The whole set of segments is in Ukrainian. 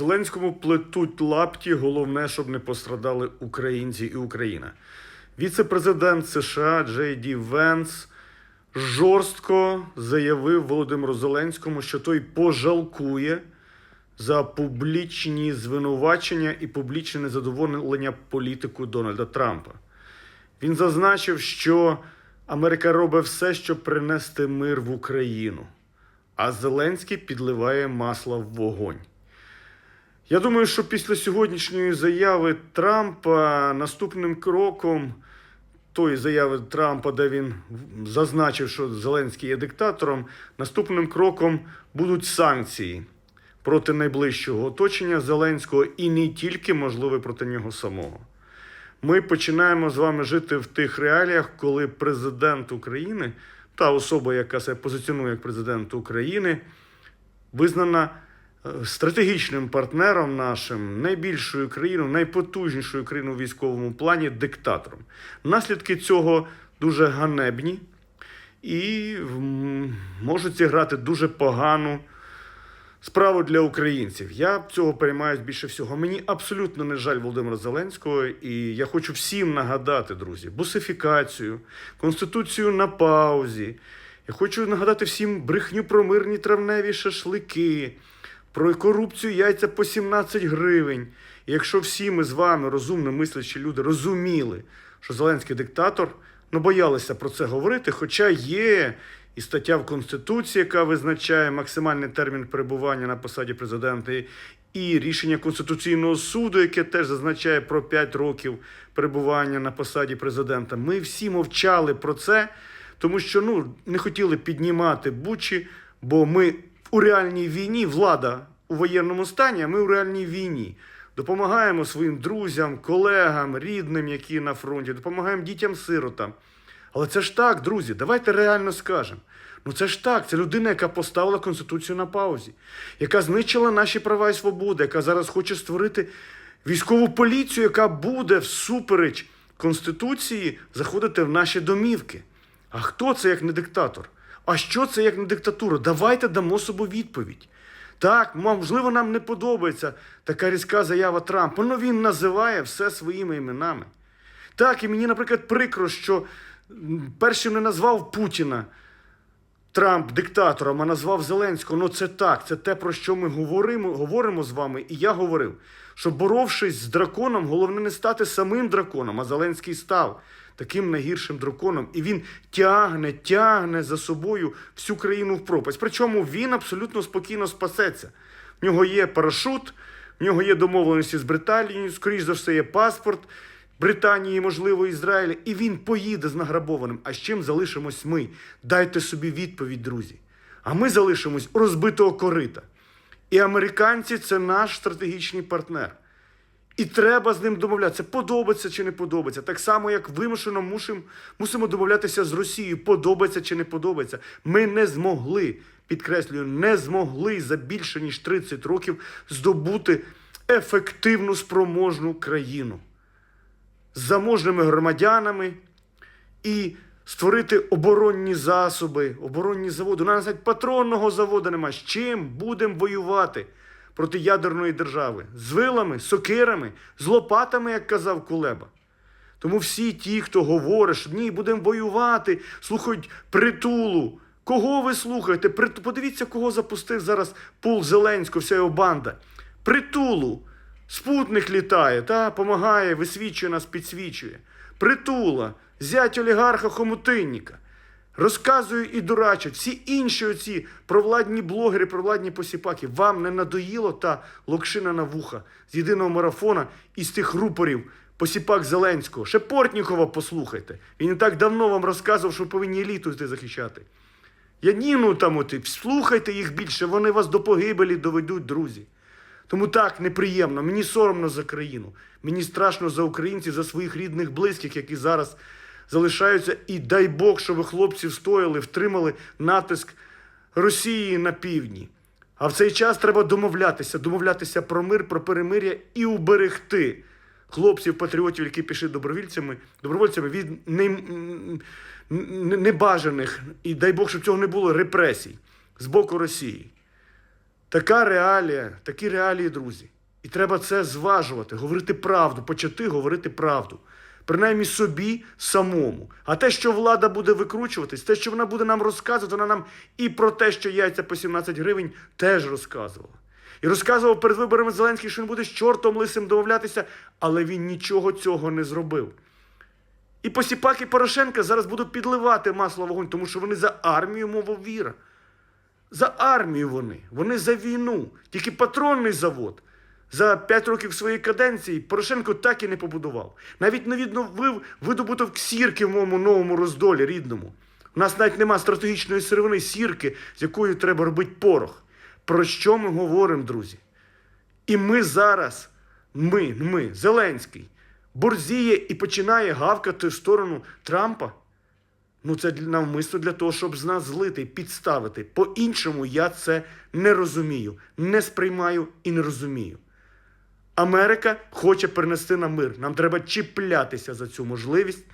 Зеленському плетуть лапті, головне, щоб не пострадали українці і Україна. Віце-президент США Джей Ді Венс жорстко заявив Володимиру Зеленському, що той пожалкує за публічні звинувачення і публічне незадоволення політикою Дональда Трампа. Він зазначив, що Америка робить все, щоб принести мир в Україну, а Зеленський підливає масло в вогонь. Я думаю, що після сьогоднішньої заяви Трампа наступним кроком тої заяви Трампа, де він зазначив, що Зеленський є диктатором, наступним кроком будуть санкції проти найближчого оточення Зеленського і не тільки, можливо, проти нього самого. Ми починаємо з вами жити в тих реаліях, коли президент України, та особа, яка себе позиціонує як президент України, визнана стратегічним партнером нашим, найбільшою країною, найпотужнішою країною у військовому плані диктатором. Наслідки цього дуже ганебні і можуть зіграти дуже погану справу для українців. Я цього переймаюсь більше всього. Мені абсолютно не жаль Володимира Зеленського, і я хочу всім нагадати, друзі, бусифікацію, конституцію на паузі. Я хочу нагадати всім брехню про мирні травневі шашлики, про корупцію яйця по 17 гривень. І якщо всі ми з вами, розумно мислячі люди, розуміли, що Зеленський диктатор, ну боялися про це говорити, хоча є і стаття в Конституції, яка визначає максимальний термін перебування на посаді президента, і рішення Конституційного суду, яке теж зазначає про 5 років перебування на посаді президента. Ми всі мовчали про це, тому що ну, не хотіли піднімати бучі, бо ми у реальній війні, влада у воєнному стані, а ми у реальній війні. Допомагаємо своїм друзям, колегам, рідним, які на фронті, допомагаємо дітям-сиротам. Але це ж так, друзі, давайте реально скажемо. Ну це ж так, це людина, яка поставила Конституцію на паузі, яка знищила наші права і свободи, яка зараз хоче створити військову поліцію, яка буде всупереч Конституції заходити в наші домівки. А хто це як не диктатор? А що це як не диктатура? Давайте дамо собі відповідь. Так, можливо, нам не подобається така різка заява Трампа, але він називає все своїми іменами. Так, і мені, наприклад, прикро, що першим не назвав Путіна Трамп диктатором, а назвав Зеленського. Ну це так, це те, про що ми говоримо, говоримо з вами. І я говорив, що боровшись з драконом, головне не стати самим драконом, а Зеленський став таким найгіршим драконом. І він тягне, тягне за собою всю країну в пропасть. Причому він абсолютно спокійно спасеться. В нього є парашут, в нього є домовленості з Британією, скоріш за все, є паспорт. Британії, можливо, Ізраїля, і він поїде з награбованим. А з чим залишимось ми? Дайте собі відповідь, друзі. А ми залишимось розбитого корита. І американці це наш стратегічний партнер. І треба з ним домовлятися, подобається чи не подобається. Так само, як вимушено мусимо, мусимо домовлятися з Росією, подобається чи не подобається. Ми не змогли, підкреслюю, не змогли за більше ніж 30 років здобути ефективну спроможну країну з заможними громадянами і створити оборонні засоби, оборонні заводи. У нас навіть патронного заводу нема. З чим будемо воювати проти ядерної держави? З вилами, сокирами, з лопатами, як казав Кулеба. Тому всі ті, хто говорить, що ні, будемо воювати, слухають притулу. Кого ви слухаєте? Подивіться, кого запустив зараз пул Зеленського, вся його банда. Притулу. Спутник літає, та помагає, висвічує нас, підсвічує. Притула, зять олігарха Хомутинніка. Розказує і дурачать. Всі інші оці провладні блогери, провладні посіпаки. Вам не надоїло та локшина на вуха з єдиного марафона із тих рупорів посіпак Зеленського. Ще Портнікова послухайте. Він не так давно вам розказував, що повинні еліту йти захищати. Яніну там оти, слухайте їх більше, вони вас до погибелі доведуть, друзі. Тому так неприємно, мені соромно за країну. Мені страшно за українців, за своїх рідних близьких, які зараз залишаються. І дай Бог, щоб хлопці встояли, втримали натиск Росії на півдні. А в цей час треба домовлятися, домовлятися про мир, про перемир'я і уберегти хлопців, патріотів, які пішли добровольцями, добровольцями від небажаних, і дай Бог, щоб цього не було репресій з боку Росії. Така реалія, такі реалії, друзі. І треба це зважувати, говорити правду, почати говорити правду. Принаймні собі самому. А те, що влада буде викручуватись, те, що вона буде нам розказувати, вона нам і про те, що яйця по 17 гривень, теж розказувала. І розказував перед виборами Зеленський, що він буде з чортом лисим домовлятися, але він нічого цього не зробив. І Посіпак і Порошенка зараз будуть підливати масло вогонь, тому що вони за армію, мова віра. За армію вони, вони за війну. Тільки патронний завод за 5 років своєї каденції Порошенко так і не побудував. Навіть не відновив видобуток сірки в моєму новому роздолі рідному. У нас навіть нема стратегічної сировини сірки, з якою треба робити порох. Про що ми говоримо, друзі? І ми зараз, ми, ми, Зеленський, борзіє і починає гавкати в сторону Трампа. Ну, це навмисно для того, щоб з нас злити, підставити. По-іншому я це не розумію, не сприймаю і не розумію. Америка хоче перенести на мир. Нам треба чіплятися за цю можливість,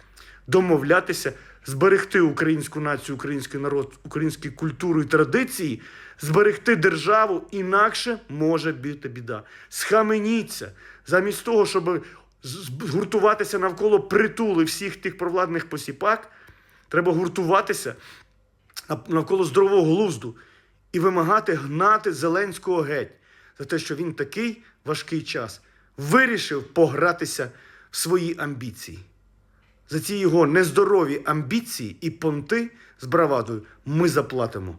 домовлятися, зберегти українську націю, український народ, українську культуру і традиції, зберегти державу, інакше може бути біда. Схаменіться, замість того, щоб згуртуватися навколо притули всіх тих провладних посіпак, треба гуртуватися навколо здорового глузду і вимагати гнати Зеленського геть за те, що він такий важкий час вирішив погратися в свої амбіції. За ці його нездорові амбіції і понти з бравадою ми заплатимо.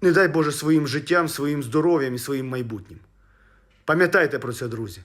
Не дай Боже своїм життям, своїм здоров'ям і своїм майбутнім. Пам'ятайте про це, друзі.